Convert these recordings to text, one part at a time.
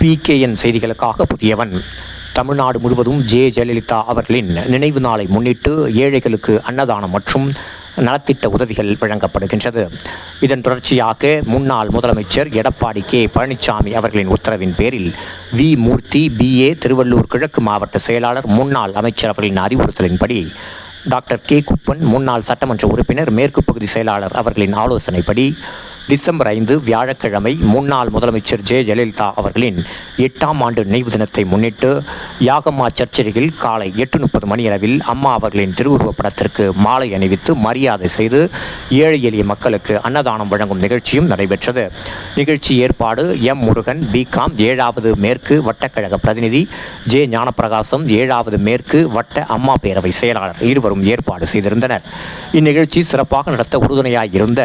PKN செய்திகளுக்காக புதியவன். தமிழ்நாடு முழுவதும் J Jayalalithaa அவர்களின் நினைவு நாளை முன்னிட்டு ஏழைகளுக்கு அன்னதானம் மற்றும் நலத்திட்ட உதவிகள் வழங்கப்படுகின்றது. இதன் தொடர்ச்சியாக முன்னாள் முதலமைச்சர் எடப்பாடி கே பழனிசாமி அவர்களின் உத்தரவின் பேரில் வி மூர்த்தி பிஏ திருவள்ளூர் கிழக்கு மாவட்ட செயலாளர் முன்னாள் அமைச்சர் அவர்களின் அறிவுறுத்தலின்படி டாக்டர் கே குப்பன் முன்னாள் சட்டமன்ற உறுப்பினர் மேற்கு பகுதி செயலாளர் அவர்களின் ஆலோசனைப்படி டிசம்பர் ஐந்து வியாழக்கிழமை முன்னாள் முதலமைச்சர் ஜெ. ஜெயலலிதா அவர்களின் எட்டாம் ஆண்டு நினைவு தினத்தை முன்னிட்டு யாகம்மா சர்ச்சரியில் காலை எட்டு முப்பது மணியளவில் அம்மா அவர்களின் திருவுருவப் படத்திற்கு மாலை அணிவித்து மரியாதை செய்து ஏழை எளிய மக்களுக்கு அன்னதானம் வழங்கும் நிகழ்ச்சியும் நடைபெற்றது. நிகழ்ச்சி ஏற்பாடு எம். முருகன் பிகாம் ஏழாவது மேற்கு வட்டக்கழக பிரதிநிதி ஜே. ஞானப்பிரகாசம் ஏழாவது மேற்கு வட்ட அம்மா பேரவை செயலாளர் இருவரும் ஏற்பாடு செய்திருந்தனர். இந்நிகழ்ச்சி சிறப்பாக நடத்த உறுதுணையாக இருந்த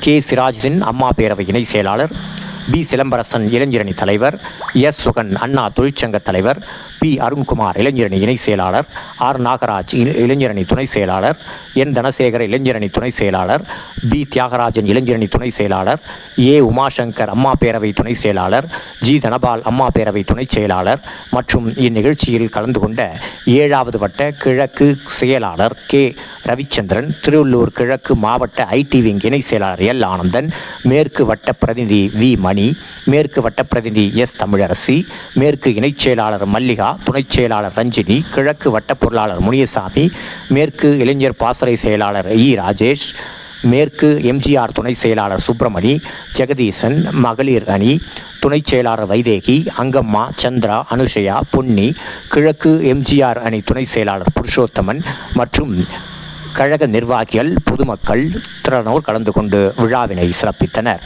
கே. சிராஜுதீன் அம்மா பேரவை இணை செயலாளர் பி. சிலம்பரசன் இளைஞரணி தலைவர் எஸ். சுகன் அண்ணா தொழிற்சங்க தலைவர் பி அருண்குமார் இளைஞரணி இணை செயலாளர் ஆர் நாகராஜ் இளைஞரணி துணை செயலாளர் என் தனசேகர இளைஞரணி துணை செயலாளர் பி தியாகராஜன் இளைஞரணி துணை செயலாளர் ஏ உமாசங்கர் அம்மா பேரவை துணை செயலாளர் ஜி தனபால் அம்மா பேரவை துணை செயலாளர் மற்றும் இந்நிகழ்ச்சியில் கலந்து கொண்ட ஏழாவது வட்ட கிழக்கு செயலாளர் கே ரவிச்சந்திரன் திருவள்ளூர் கிழக்கு மாவட்ட ஐடி விங் இணை செயலாளர் எல் ஆனந்தன் மேற்கு வட்ட பிரதிநிதி வி மணி மேற்கு வட்ட பிரதிநிதி எஸ் தமிழரசி மேற்கு இணைச் செயலாளர் மல்லிகா துணைச் செயலாளர் ரஞ்சினி கிழக்கு வட்ட பொருளாளர் முனியசாமி மேற்கு இளைஞர் பாசறை செயலாளர் இ. ராஜேஷ் மேற்கு எம்ஜிஆர் துணை செயலாளர் சுப்பிரமணி ஜெகதீசன் மகளிர் அணி துணைச் செயலாளர் வைதேகி அங்கம்மா சந்திரா அனுஷயா பொன்னி கிழக்கு எம்ஜிஆர் அணி துணை செயலாளர் புருஷோத்தமன் மற்றும் கழக நிர்வாகிகள் பொதுமக்கள் திறனோர் கலந்து கொண்டு விழாவினை சிறப்பித்தனர்.